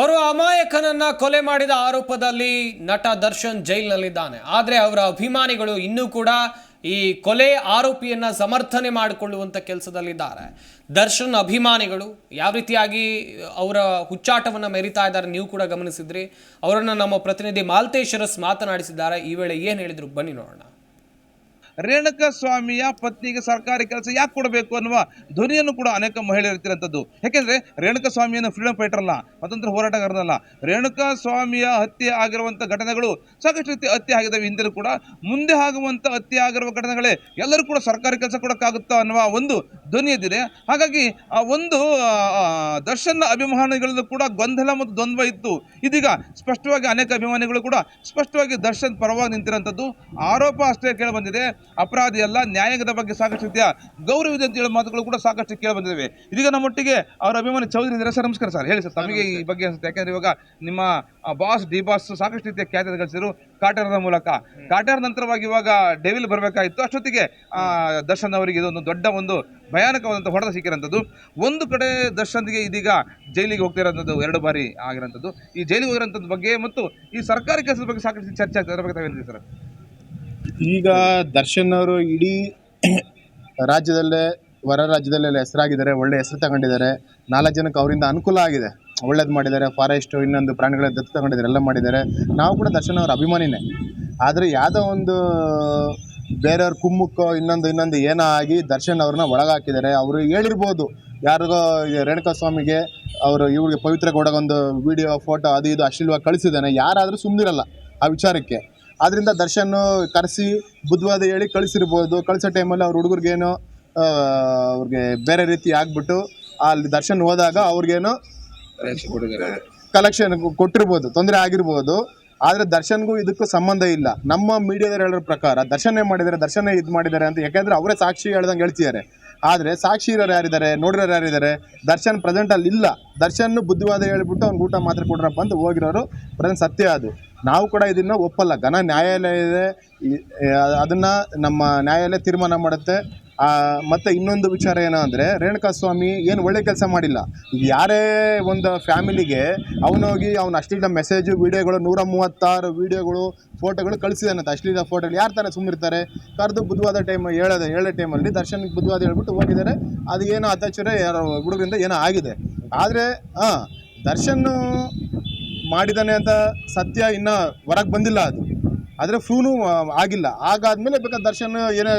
ಓರ್ವ ಅಮಾಯಕನನ್ನ ಕೊಲೆ ಮಾಡಿದ ಆರೋಪದಲ್ಲಿ ನಟ ದರ್ಶನ್ ಜೈಲಿನಲ್ಲಿದ್ದಾನೆ. ಆದರೆ ಅವರ ಅಭಿಮಾನಿಗಳು ಇನ್ನೂ ಕೂಡ ಈ ಕೊಲೆ ಆರೋಪಿಯನ್ನ ಸಮರ್ಥನೆ ಮಾಡಿಕೊಳ್ಳುವಂಥ ಕೆಲಸದಲ್ಲಿದ್ದಾರೆ. ದರ್ಶನ್ ಅಭಿಮಾನಿಗಳು ಯಾವ ರೀತಿಯಾಗಿ ಅವರ ಹುಚ್ಚಾಟವನ್ನು ಮೆರಿತಾ ಇದ್ದಾರೆ ನೀವು ಕೂಡ ಗಮನಿಸಿದ್ರಿ. ಅವರನ್ನು ನಮ್ಮ ಪ್ರತಿನಿಧಿ ಮಾಲ್ತೇಶ್ವರಸ್ ಮಾತನಾಡಿಸಿದ್ದಾರೆ. ಈ ವೇಳೆ ಏನು ಹೇಳಿದರು ಬನ್ನಿ ನೋಡೋಣ. ರೇಣುಕಾ ಸ್ವಾಮಿಯ ಪತ್ನಿಗೆ ಸರ್ಕಾರಿ ಕೆಲಸ ಯಾಕೆ ಕೊಡಬೇಕು ಅನ್ನುವ ಧ್ವನಿಯನ್ನು ಕೂಡ ಅನೇಕ ಮಹಿಳೆಯರು ಇರ್ತಿರಂಥದ್ದು ಯಾಕೆಂದ್ರೆ ರೇಣುಕಾ ಸ್ವಾಮಿಯನ್ನು ಫ್ರೀಡಂ ಫೈಟರ್ ಅಲ್ಲ, ಸ್ವತಂತ್ರ ಹೋರಾಟಗಾರನಲ್ಲ. ರೇಣುಕಾ ಸ್ವಾಮಿಯ ಹತ್ಯೆ ಆಗಿರುವಂಥ ಘಟನೆಗಳು ಸಾಕಷ್ಟು ರೀತಿ ಹತ್ಯೆ ಆಗಿದ್ದಾವೆ. ಹಿಂದಿನ ಕೂಡ ಮುಂದೆ ಆಗುವಂಥ ಹತ್ಯೆ ಆಗಿರುವ ಘಟನೆಗಳೇ ಎಲ್ಲರೂ ಕೂಡ ಸರ್ಕಾರಿ ಕೆಲಸ ಕೊಡೋಕ್ಕಾಗುತ್ತಾ ಅನ್ನುವ ಒಂದು ಧ್ವನಿ ಎದ್ದಿದೆ. ಹಾಗಾಗಿ ಆ ಒಂದು ದರ್ಶನ್ ಅಭಿಮಾನಿಗಳಲ್ಲೂ ಕೂಡ ಗೊಂದಲ ಮತ್ತು ದ್ವಂದ್ವ ಇತ್ತು. ಇದೀಗ ಸ್ಪಷ್ಟವಾಗಿ ಅನೇಕ ಅಭಿಮಾನಿಗಳು ಕೂಡ ಸ್ಪಷ್ಟವಾಗಿ ದರ್ಶನ್ ಪರವಾಗಿ ನಿಂತಿರೋಂಥದ್ದು. ಆರೋಪ ಅಷ್ಟೇ ಕೇಳಿಬಂದಿದೆ ಅಪರಾಧಿ ಅಲ್ಲ ನ್ಯಾಯಾಂಗದ ಬಗ್ಗೆ ಸಾಕಷ್ಟು ರೀತಿಯ ಗೌರವ ಇದೆ ಅಂತ ಹೇಳೋ ಮಾತುಗಳು ಕೂಡ ಸಾಕಷ್ಟು ಕೇಳಿ ಬಂದಿವೆ ಇದೀಗ ನಮ್ಮೊಟ್ಟಿಗೆ ಅವರ ಅಭಿಮಾನಿ ಚೌಧರಿ ಇದ್ದಾರೆ. ಸರ್ ನಮಸ್ಕಾರ ಸರ್. ಹೇಳಿ ಸರ್ ತಮಗೆ ಈ ಬಗ್ಗೆ ಅನಿಸುತ್ತೆ. ಯಾಕಂದ್ರೆ ಇವಾಗ ನಿಮ್ಮ ಬಾಸ್ ಡಿ ಬಾಸ್ ಸಾಕಷ್ಟು ರೀತಿಯ ಖ್ಯಾತಿ ಗಳಿಸಿದ್ರು ಕಾಟೇರದ ಮೂಲಕ. ಕಾಟಾರ ನಂತರವಾಗಿ ಇವಾಗ ಡೆವಿಲ್ ಬರಬೇಕಾಗಿತ್ತು. ಅಷ್ಟೊತ್ತಿಗೆ ಆ, ದರ್ಶನ್ ಅವರಿಗೆ ಇದೊಂದು ದೊಡ್ಡ ಒಂದು ಭಯಾನಕವಾದಂಥ ಹೊಡೆದ ಸಿಕ್ಕಿರೋಂಥದ್ದು ಒಂದು ಕಡೆ ದರ್ಶನ್ಗೆ ಇದೀಗ ಜೈಲಿಗೆ ಹೋಗ್ತಿರೋಂಥದ್ದು ಎರಡು ಬಾರಿ ಆಗಿರೋಂಥದ್ದು ಈ ಜೈಲಿಗೆ ಹೋಗಿರೋಂಥದ್ದು ಬಗ್ಗೆ ಮತ್ತು ಈ ಸರ್ಕಾರಿ ಕೆಲಸದ ಬಗ್ಗೆ ಸಾಕಷ್ಟು ಚರ್ಚೆ ಆಗ್ತದೆ ಅದರ ಬಗ್ಗೆ ಸರ್? ಈಗ ದರ್ಶನ್ ಅವರು ಇಡೀ ರಾಜ್ಯದಲ್ಲೇ, ಹೊರ ರಾಜ್ಯದಲ್ಲೆಲ್ಲ ಹೆಸರಾಗಿದ್ದಾರೆ, ಒಳ್ಳೆ ಹೆಸರು ತಗೊಂಡಿದ್ದಾರೆ. ನಾಲ್ಕು ಜನಕ್ಕೆ ಅವರಿಂದ ಅನುಕೂಲ ಆಗಿದೆ. ಒಳ್ಳೇದು ಮಾಡಿದ್ದಾರೆ ಫಾರೆಸ್ಟು ಇನ್ನೊಂದು ಪ್ರಾಣಿಗಳ ದತ್ತು ತಗೊಂಡಿದ್ದಾರೆ, ಎಲ್ಲ ಮಾಡಿದ್ದಾರೆ. ನಾವು ಕೂಡ ದರ್ಶನ್ ಅವರ ಅಭಿಮಾನಿನೇ. ಆದರೆ ಯಾವುದೋ ಒಂದು ಬೇರೆಯವ್ರ ಕುಮ್ಮಕ್ಕೋ, ಇನ್ನೊಂದು ಇನ್ನೊಂದು ಏನೋ ಆಗಿ ದರ್ಶನ್ ಅವ್ರನ್ನ ಒಳಗಾಕಿದ್ದಾರೆ. ಅವರು ಹೇಳಿರ್ಬೋದು, ಯಾರಿಗೋ ರೇಣುಕಾ ಸ್ವಾಮಿಗೆ ಅವರು ಇವ್ರಿಗೆ ಪವಿತ್ರ ಗೌಡಗೊಂದು ವಿಡಿಯೋ ಫೋಟೋ ಅದು ಇದು ಅಶ್ಲೀಲವಾಗಿ ಕಳಿಸಿದ್ದಾನೆ. ಯಾರಾದರೂ ಸುಮ್ಮನಿರಲ್ಲ ಆ ವಿಚಾರಕ್ಕೆ. ಆದ್ದರಿಂದ ದರ್ಶನ್ ಕರೆಸಿ ಬುದ್ಧವಾದ ಹೇಳಿ ಕಳಿಸಿರ್ಬೋದು. ಕಳಿಸೋ ಟೈಮಲ್ಲಿ ಅವ್ರ ಹುಡುಗರಿಗೇನೋ ಅವ್ರಿಗೆ ಬೇರೆ ರೀತಿ ಆಗ್ಬಿಟ್ಟು ಅಲ್ಲಿ ದರ್ಶನ್ ಹೋದಾಗ ಅವ್ರಿಗೇನೋ ಕಲೆಕ್ಷನ್ ಕೊಟ್ಟಿರ್ಬೋದು, ತೊಂದರೆ ಆಗಿರ್ಬೋದು. ಆದರೆ ದರ್ಶನ್ಗೂ ಇದಕ್ಕೂ ಸಂಬಂಧ ಇಲ್ಲ. ನಮ್ಮ ಮೀಡಿಯಾದವ್ರು ಹೇಳೋ ಪ್ರಕಾರ ದರ್ಶನೇ ಮಾಡಿದ್ದಾರೆ ದರ್ಶನೇ ಇದು ಮಾಡಿದ್ದಾರೆ ಅಂತ ಯಾಕೆಂದರೆ ಅವರೇ ಸಾಕ್ಷಿ ಹೇಳ್ದಂಗೆ ಹೇಳ್ತಿದ್ದಾರೆ. ಆದರೆ ಸಾಕ್ಷಿ ಇರೋರು ಯಾರಿದ್ದಾರೆ ನೋಡಿರೋರು ಯಾರಿದ್ದಾರೆ, ದರ್ಶನ್ ಪ್ರೆಸೆಂಟ್ ಅಲ್ಲಿ ಇಲ್ಲ. ದರ್ಶನ್ ಬುದ್ಧಿವಾದ ಹೇಳ್ಬಿಟ್ಟು ಅವ್ನಿಗೆ ಊಟ ಮಾತ್ರ ಕೊಡ್ರಪ್ಪ ಅಂತ ಹೋಗಿರೋರು ಪ್ರೆಸೆಂಟ್ ಸತ್ಯ ಅದು. ನಾವು ಕೂಡ ಇದನ್ನು ಒಪ್ಪಲ್ಲ. ಘನ ನ್ಯಾಯಾಲಯ ಇದೆ. ಅದನ್ನು ನಮ್ಮ ನ್ಯಾಯಾಲಯ ತೀರ್ಮಾನ ಮಾಡುತ್ತೆ. ಮತ್ತು ಇನ್ನೊಂದು ವಿಚಾರ ಏನು ಅಂದರೆ ರೇಣುಕಾಸ್ವಾಮಿ ಏನು ಒಳ್ಳೆ ಕೆಲಸ ಮಾಡಿಲ್ಲ. ಯಾರೇ ಒಂದು ಫ್ಯಾಮಿಲಿಗೆ ಅವನೋಗಿ ಅವ್ನು ಅಶ್ಲೀಲ ಮೆಸೇಜು ವೀಡಿಯೋಗಳು, ನೂರ ಮೂವತ್ತಾರು ವೀಡಿಯೋಗಳು ಫೋಟೋಗಳು ಕಳಿಸಿದಾನಂತ ಅಶ್ಲೀಲ ಫೋಟೋಗಳು ಯಾರು ತಾನೇ ಸುಮ್ಮಿರ್ತಾರೆ ಕರೆದು ಬುಧವಾದ ಟೈಮ್ ಹೇಳೋದು ಹೇಳೋ ಟೈಮಲ್ಲಿ ದರ್ಶನ್ಗೆ ಬುಧವಾದ ಹೇಳ್ಬಿಟ್ಟು ಹೋಗಿದ್ದಾರೆ. ಅದು ಏನೋ ಅತ್ಯಾಚಾರ ಯಾರೋ ಹುಡುಗರಿಂದ ಏನೋ ಆಗಿದೆ. ಆದರೆ, ಹಾಂ ದರ್ಶನ್ ಮಾಡಿದ್ದಾನೆ ಅಂತ ಸತ್ಯ ಇನ್ನೂ ಹೊರಗೆ ಬಂದಿಲ್ಲ ಅದು. ಆದರೆ ಫ್ರೂನು ಆಗಿಲ್ಲ. ಹಾಗಾದ್ಮೇಲೆ ಬೇಕಾದ ದರ್ಶನ್ ಏನೇ,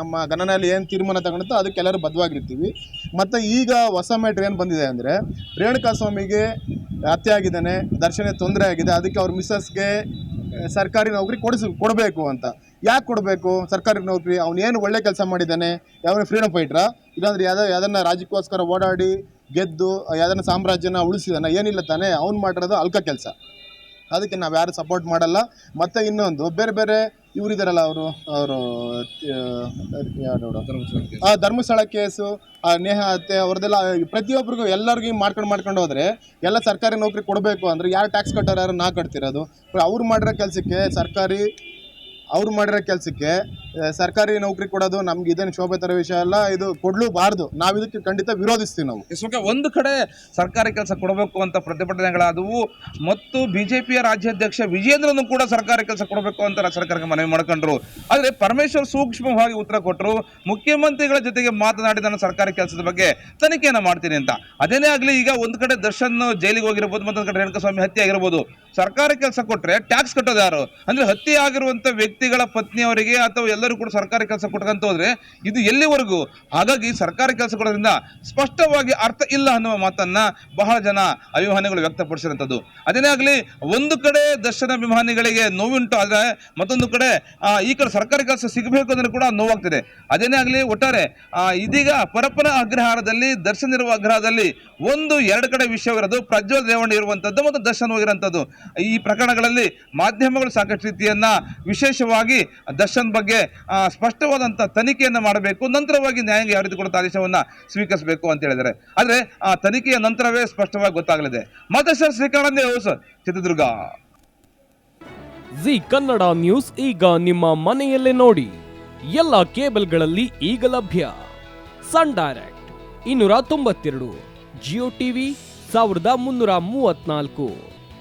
ನಮ್ಮ ಗಣನೆಯಲ್ಲಿ ಏನು ತೀರ್ಮಾನ ತಗೊಳುತ್ತೋ ಅದಕ್ಕೆ ಎಲ್ಲರೂ ಬದ್ಧವಾಗಿರ್ತೀವಿ. ಮತ್ತು ಈಗ ಹೊಸ ಮ್ಯಾಟ್ರ್ ಏನು ಬಂದಿದೆ ಅಂದರೆ ರೇಣುಕಾ ಸ್ವಾಮಿಗೆ ಹತ್ಯೆ ಆಗಿದ್ದಾನೆ ದರ್ಶನ ತೊಂದರೆ ಆಗಿದೆ, ಅದಕ್ಕೆ ಅವ್ರ ಮಿಸ್ಸಸ್ಗೆ ಸರ್ಕಾರಿ ನೌಕರಿ ಕೊಡಿಸ್, ಕೊಡಬೇಕು ಅಂತ. ಯಾಕೆ ಕೊಡಬೇಕು? ಸರ್ಕಾರಿ ನೌಕರಿ ಅವನೇನು ಒಳ್ಳೆ ಕೆಲಸ ಮಾಡಿದ್ದಾನೆ ಯಾವ ಫ್ರೀಡಮ್ ಫೈಟ್ರಾ ಇಲ್ಲಾಂದ್ರೆ ಯಾವ್ದೋ, ಯಾವ್ದನ್ನ ರಾಜ್ಯಕ್ಕೋಸ್ಕರ ಓಡಾಡಿ ಗೆದ್ದು ಯಾವ್ದನ್ನ ಸಾಮ್ರಾಜ್ಯನ ಉಳಿಸಿದಾನ ಏನಿಲ್ಲ ತಾನೇ, ಅವ್ನು ಮಾಡಿರೋದು ಅಲ್ಕ ಕೆಲಸ. ಅದಕ್ಕೆ ನಾವು ಯಾರು ಸಪೋರ್ಟ್ ಮಾಡಲ್ಲ. ಮತ್ತು ಇನ್ನೊಂದು, ಬೇರೆ ಬೇರೆ ಇವರಿದಾರಲ್ಲ ಅವರು ಅವರು, ಆ ಧರ್ಮಸ್ಥಳ ಕೇಸು, ಆ ನೇಹ ಹತ್ಯೆ ಅವ್ರದ್ದೆಲ್ಲ ಪ್ರತಿಯೊಬ್ಬರಿಗೂ ಎಲ್ಲರಿಗೂ ಮಾಡ್ಕೊಂಡು ಮಾಡ್ಕೊಂಡು ಹೋದ್ರೆ, ಎಲ್ಲ ಸರ್ಕಾರಿ ನೌಕರಿ ಕೊಡಬೇಕು ಅಂದ್ರೆ ಯಾರು ಟ್ಯಾಕ್ಸ್ ಕಟ್ಟೋರು ಯಾರು ನಾ ಕಟ್ತಿರೋದು. ಅವ್ರು ಮಾಡಿರೋ ಕೆಲಸಕ್ಕೆ ಸರ್ಕಾರಿ ಅವ್ರು ಮಾಡಿರೋ ಕೆಲಸಕ್ಕೆ ಸರ್ಕಾರಿ ನೌಕರಿ ಕೊಡೋದು, ನಮ್ಗೆ ಇದೇನು ಶೋಭೆ ತರೋ ವಿಷಯ ಅಲ್ಲ, ಇದು ಕೊಡ್ಲೂಬಾರ್ದು. ನಾವು ಇದಕ್ಕೆ ಖಂಡಿತ ವಿರೋಧಿಸ್ತೀವಿ ನಾವು. ಸುಖ ಒಂದು ಕಡೆ ಸರ್ಕಾರಿ ಕೆಲಸ ಕೊಡಬೇಕು ಅಂತ ಪ್ರತಿಭಟನೆಗಳಾದವು, ಮತ್ತು ಬಿಜೆಪಿಯ ರಾಜ್ಯಾಧ್ಯಕ್ಷ ವಿಜೇಂದ್ರನು ಕೂಡ ಸರ್ಕಾರಿ ಕೆಲಸ ಕೊಡಬೇಕು ಅಂತ ಸರ್ಕಾರಕ್ಕೆ ಮನವಿ ಮಾಡ್ಕೊಂಡ್ರು. ಆದರೆ ಪರಮೇಶ್ವರ್ ಸೂಕ್ಷ್ಮವಾಗಿ ಉತ್ತರ ಕೊಟ್ಟರು ಮುಖ್ಯಮಂತ್ರಿಗಳ ಜೊತೆಗೆ ಮಾತನಾಡಿ ನಾನು ಸರ್ಕಾರಿ ಕೆಲಸದ ಬಗ್ಗೆ ತನಿಖೆಯನ್ನು ಮಾಡ್ತೀನಿ ಅಂತ. ಅದೇನೇ ಆಗಲಿ, ಈಗ ಒಂದು ಕಡೆ ದರ್ಶನ್ ಜೈಲಿಗೆ ಹೋಗಿರ್ಬೋದು, ಮತ್ತೊಂದು ಕಡೆ ರೇಣುಕಸ್ವಾಮಿ ಹತ್ಯೆ ಆಗಿರ್ಬೋದು. ಸರ್ಕಾರಿ ಕೆಲಸ ಕೊಟ್ಟರೆ ಟ್ಯಾಕ್ಸ್ ಕಟ್ಟೋದು ಯಾರು? ಅಂದ್ರೆ ಹತ್ಯೆ ಆಗಿರುವಂತ ವ್ಯಕ್ತಿಗಳ ಪತ್ನಿಯವರಿಗೆ ಅಥವಾ ಎಲ್ಲರೂ ಕೂಡ ಸರ್ಕಾರಿ ಕೆಲಸ ಕೊಟ್ಟಂತ ಹೋದ್ರೆ ಇದು ಎಲ್ಲಿವರೆಗೂ? ಹಾಗಾಗಿ ಸರ್ಕಾರಿ ಕೆಲಸ ಕೊಡೋದ್ರಿಂದ ಸ್ಪಷ್ಟವಾಗಿ ಅರ್ಥ ಇಲ್ಲ ಅನ್ನುವ ಮಾತನ್ನ ಬಹಳ ಜನ ಅಭಿಮಾನಿಗಳು ವ್ಯಕ್ತಪಡಿಸಿರುವಂಥದ್ದು. ಅದೇನೇ ಆಗಲಿ, ಒಂದು ಕಡೆ ದರ್ಶನ ಅಭಿಮಾನಿಗಳಿಗೆ ನೋವುಂಟು ಆದರೆ ಮತ್ತೊಂದು ಕಡೆ ಈ ಕಡೆ ಸರ್ಕಾರಿ ಕೆಲಸ ಸಿಗಬೇಕು ಅಂದ್ರೆ ಕೂಡ ನೋವಾಗ್ತಿದೆ. ಅದೇನೇ ಆಗಲಿ, ಒಟ್ಟಾರೆ ಇದೀಗ ಪರಪ್ಪನ ಅಗ್ರಹಾರದಲ್ಲಿ, ದರ್ಶನ ಇರುವ ಅಗ್ರಹದಲ್ಲಿ ಒಂದು, ಎರಡು ಕಡೆ ವಿಷಯವಿರೋದು. ಪ್ರಜ್ವಲ್ ರೇವಣ್ಣ ಇರುವಂಥದ್ದು ಮತ್ತು ದರ್ಶನ ಹೋಗಿರುವಂಥದ್ದು. ಈ ಪ್ರಕರಣಗಳಲ್ಲಿ ಮಾಧ್ಯಮಗಳು ಸಾಕಷ್ಟು ರೀತಿಯನ್ನು ವಿಶೇಷವಾಗಿ ದರ್ಶನ್ ಬಗ್ಗೆ ಸ್ಪಷ್ಟವಾದಂಥ ತನಿಖೆಯನ್ನು ಮಾಡಬೇಕು, ನಂತರವಾಗಿ ನ್ಯಾಯಾಂಗ ಯಾವ ರೀತಿ ಕೊಡುತ್ತ ಆದೇಶವನ್ನು ಸ್ವೀಕರಿಸಬೇಕು ಅಂತ ಹೇಳಿದ್ದಾರೆ. ಆದರೆ, ಆ ತನಿಖೆಯ ನಂತರವೇ ಸ್ಪಷ್ಟವಾಗಿ ಗೊತ್ತಾಗಲಿದೆ. ಮತ್ತೆ sir. Chitradurga. Zee Kannada news ಈಗ ನಿಮ್ಮ ಮನೆಯಲ್ಲೇ ನೋಡಿ. ಎಲ್ಲ ಕೇಬಲ್ಗಳಲ್ಲಿ ಈಗ ಲಭ್ಯ. ಸನ್ ಡೈರೆಕ್ಟ್ ಇನ್ನೂರ ತೊಂಬತ್ತೆರಡು, ಜಿಯೋ ಟಿವಿ ಸಾವಿರದ ಮುನ್ನೂರ ಮೂವತ್ನಾಲ್ಕು